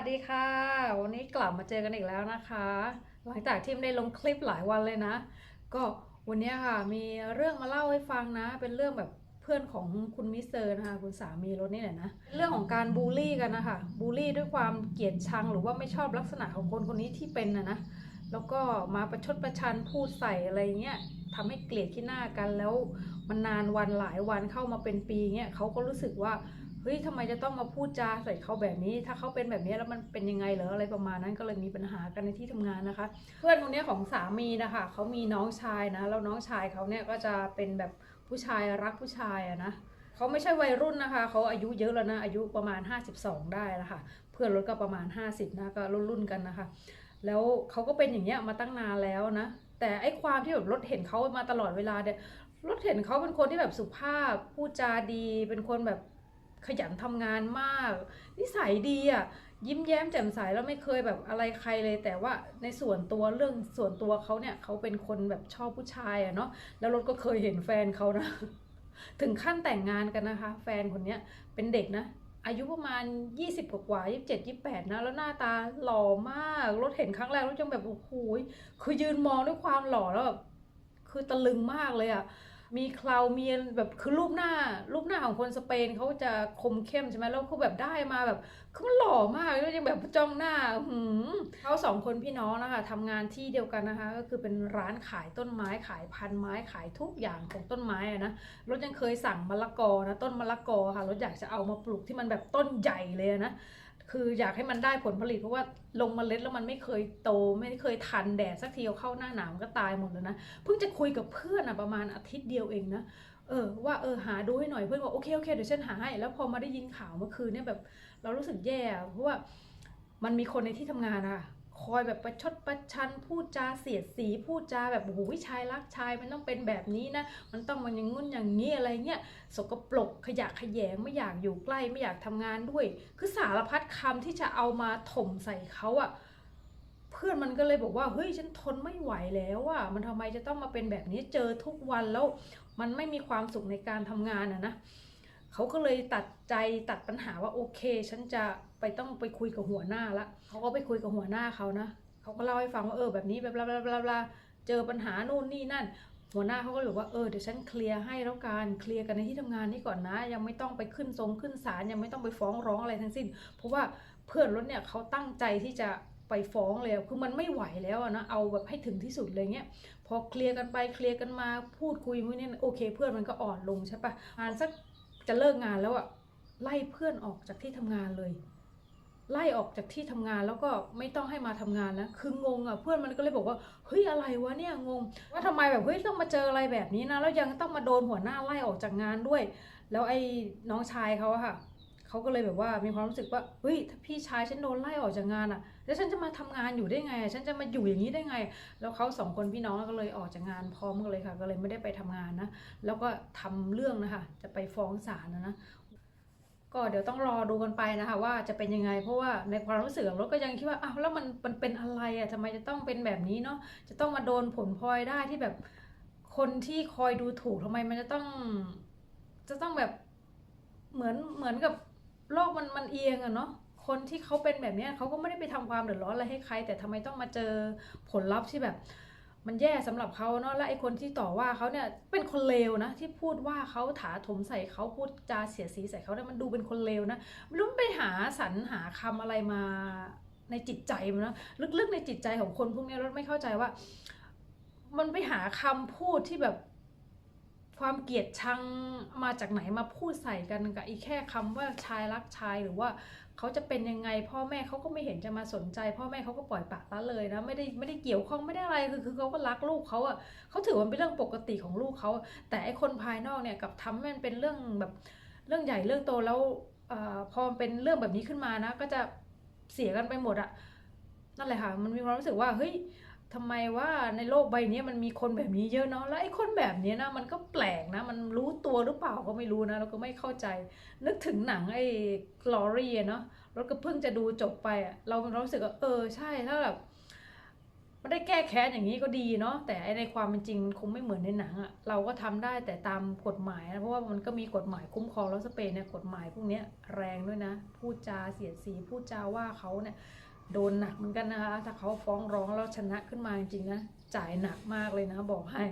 สดีค่ะ วันนี้กลับมาเจอกันอีกแล้วนะคะ หลังจากที่ไม่ได้ลงคลิปหลายวันเลยนะ ก็วันนี้ค่ะมีเรื่องมาเล่าให้ฟังนะ เป็นเรื่องแบบเพื่อนของคุณมิสเตอร์นะคะคุณสามีรถนี่แหละนะเรื่องของการบูลลี่กันนะคะบูลลี่ด้วยความเกลียดชังหรือว่าไม่ชอบลักษณะของคนคนนี้ที่เป็นนะนะแล้วก็มาประชดประชันพูดใส่อะไรเงี้ยทำให้เกลียดขี้หน้ากันแล้วมันนานวันหลายวันเข้ามาเป็นปีเงี้ยเขาก็รู้สึกว่า เฮ้ยทำไมจะต้องมาพูดจาใส่เขาแบบนี้ ถ้าเขาเป็นแบบนี้แล้วมันเป็นยังไงเหรออะไรประมาณนั้นก็เลยมีปัญหากันในที่ทำงานนะคะ เพื่อนคนนี้ของสามีนะคะเขามีน้องชายนะแล้วน้องชายเขาเนี่ยก็จะเป็นแบบผู้ชายรักผู้ชายอะนะเขาไม่ใช่วัยรุ่นนะคะเขาอายุเยอะแล้วนะอายุประมาณ 52 ได้แล้วค่ะเพื่อนรถก็ประมาณ 50นะก็รุ่นรุ่นกันนะคะ แล้วเขาก็เป็นอย่างเงี้ยมาตั้งนานแล้วนะ แต่ไอ้ความที่แบบรถเห็นเขามาตลอดเวลาเนี่ยรถเห็นเขาเป็นคนที่แบบสุภาพพูดจาดี เป็นคนแบบ ขยันทำงานมาก นิสัยดีอะยิ้มแย้มแจ่มใสแล้วไม่เคยแบบอะไรใครเลย แต่ว่าในส่วนตัวเรื่องส่วนตัวเขาเนี่ยเขาเป็นคนแบบชอบผู้ชายอะเนาะแล้วรถก็เคยเห็นแฟนเขานะ ถึงขั้นแต่งงานกันนะคะ แฟนคนเนี้ยเป็นเด็กนะ อายุประมาณ 20 กว่ากว่า27 28นะ แล้วหน้าตาหล่อมากรถเห็นครั้งแรกรถยังแบบโอ้โหคือยืนมองด้วยความหล่อแล้วแบบคือตะลึงมากเลยอะ่ะ มีเคราเมียนแบบคือรูปหน้ารูปหน้าของคนสเปนเขาจะคมเข้มใช่ไหมแล้วเขาแบบได้มาแบบคือมันหล่อมากแล้วยังแบบจ้องหน้าหืมเขาสองคนพี่น้องนะคะทำงานที่เดียวกันนะคะ ก็คือเป็นร้านขายต้นไม้ขายพันไม้ขายทุกอย่างของต้นไม้อะนะรถยังเคยสั่งมะละกอนะต้นมะละกอค่ะรถอยากจะเอามาปลูกที่มันแบบต้นใหญ่เลยนะ คืออยากให้มันได้ผลผลิตเพราะว่าลงเมล็ดแล้วมันไม่เคยโต ไม่เคยทันแดดสักทีเอาเข้าหน้าหนาวมันก็ตายหมดแล้วนะเพิ่งจะคุยกับเพื่อนอะประมาณอาทิตย์เดียวเองนะเออว่าเออหาดูให้หน่อยเพื่อนบอกโอเคโอเคเดี๋ยวฉันหาให้แล้วพอมาได้ยินข่าวเมื่อคืนเนี่ยแบบ เรารู้สึกแย่เพราะว่ามันมีคนในที่ทำงานอะ คอยแบบประชดประชันพูดจาเสียดสีพูดจาแบบโอ้โหชายรักชายมันต้องเป็นแบบนี้นะ มันต้องมันอย่างงุ่นอย่างนี้อะไรเงี้ยสกปรกขยะขยงไม่อยากอยู่ใกล้ไม่อยากทำงานด้วย คือสารพัดคำที่จะเอามาถมใส่เขาอะเพื่อนมันก็เลยบอกว่าเฮ้ยฉันทนไม่ไหวแล้วอะมันทำไมจะต้องมาเป็นแบบนี้เจอทุกวันแล้ว มันไม่มีความสุขในการทำงานอะนะ เขาก็เลยตัดใจตัดปัญหาว่าโอเค ฉันจะไปต้องไปคุยกับหัวหน้าละเขาก็ไปคุยกับหัวหน้าเขานะเขาก็เล่าให้ฟังว่าเออแบบนี้แบบบลาบลาบลาบลาเจอปัญหานู่นนี่นั่น หัวหน้าเขาก็เลยว่าเออเดี๋ยวฉันเคลียร์ให้แล้วกันเคลียร์กันในที่ทำงานนี่ก่อนนะ ยังไม่ต้องไปขึ้นทรงขึ้นศาลยังไม่ต้องไปฟ้องร้องอะไรทั้งสิ้น เพราะว่าเพื่อนรถเนี่ยเขาตั้งใจที่จะไปฟ้องเลยคือมันไม่ไหวแล้วนะ เอาแบบให้ถึงที่สุดเลยเงี้ย พอเคลียร์กันไปเคลียร์กันมาพูดคุยมื้อนี้โอเค เพื่อนมันก็อ่อนลงใช่ปะงานสัก จะเลิกงานแล้วอะไล่เพื่อนออกจากที่ทำงานเลย ไล่ออกจากที่ทำงานแล้วก็ไม่ต้องให้มาทำงานนะคืองงอะเพื่อนมันก็เลยบอกว่าเฮ้ยอะไรวะเนี่ยงง ว่าทำไมแบบเฮ้ยต้องมาเจออะไรแบบนี้นะแล้วยังต้องมาโดนหัวหน้าไล่ออกจากงานด้วย แล้วไอ้น้องชายเขาอะค่ะ เขาก็เลยแบบว่ามีความรู้สึกว่าเฮ้ยถ้าพี่ชายฉันโดนไล่ออกจากงานอะแล้วฉันจะมาทำงานอยู่ได้ไง ฉันจะมาอยู่อย่างนี้ได้ไง แล้วเขาสองคนพี่น้องก็เลยออกจากงานพร้อมกันเลยค่ะ ก็เลยไม่ได้ไปทำงานนะ แล้วก็ทำเรื่องนะคะ จะไปฟ้องศาลนะนะก็เดี๋ยวต้องรอดูกันไปนะคะว่าจะเป็นยังไง เพราะว่าในความรู้สึกของรถก็ยังคิดว่าอ้าวแล้วมันมันเป็นอะไรอะทำไมจะต้องเป็นแบบนี้เนาะจะต้องมาโดนผลพลอยได้ที่แบบคนที่คอยดูถูกทำไมมันจะต้อง จะต้องแบบเหมือนเหมือนกับ โลกมันมันเอียงอะเนาะคนที่เขาเป็นแบบนี้เขาก็ไม่ได้ไปทำความเดือดร้อนอะไรให้ใคร แต่ทำไมต้องมาเจอผลลัพธ์ที่แบบ มันแย่สำหรับเขาเนาะและไอคนที่ต่อว่าเขาเนี่ยเป็นคนเลวนะที่พูดว่าเขาถาถมใส่เขาพูดจาเสียสีใส่เขาเนี่ยมันดูเป็นคนเลวนะไม่รู้มไปหาสรรหาคำอะไรมาในจิตใจมันนะลึกๆในจิตใจของคนพวกนี้เราไม่เข้าใจว่า มันไปหาคำพูดที่แบบ ความเกลียดชังมาจากไหนมาพูดใส่กันกับอีแค่คำว่าชายรักชายหรือว่าเขาจะเป็นยังไง พ่อแม่เขาก็ไม่เห็นจะมาสนใจ พ่อแม่เขาก็ปล่อยปละละเลยนะไม่ได้ไม่ได้เกี่ยวข้องไม่ได้อะไรคือคือเขาก็รักลูกเขาอะเขาถือว่ามันเป็นเรื่องปกติของลูกเขาแต่ไอคนภายนอกเนี่ยกับทำมันเป็นเรื่องแบบเรื่องใหญ่เรื่องโตแล้วอพอเป็นเรื่องแบบนี้ขึ้นมานะ ก็จะเสียกันไปหมดอะนั่นแหละค่ะมันมีความรู้สึกว่าเฮ้ย ทำไมว่าในโลกใบนี้มันมีคนแบบนี้เยอะเนาะแล้วไอ้คนแบบนี้นะมันก็แปลกนะ มันรู้ตัวหรือเปล่าก็ไม่รู้นะเราก็ไม่เข้าใจ นึกถึงหนังไอ้ก glory เนาะเราก็เพิ่งจะดูจบไปอะเราเรารู้สึกว่าเออใช่ถ้าแบบมันได้แก้แค้นอย่างนี้ก็ดีเนาะแต่ในความเป็นจริงคงไม่เหมือนในหนังอะเราก็ทำได้แต่ตามกฎหมายนะเพราะว่ามันก็มีกฎหมายคุ้มครองแล้วสเปนเนี่ยกฎหมายพวกนี้แรงด้วยนะพูดจาเสียดสีพูดจาว่าเขาเนี่ย โดนหนักเหมือนกันนะคะ ถ้าเขาฟ้องร้องแล้วชนะขึ้นมาจริงนะ จ่ายหนักมากเลยนะบอกให้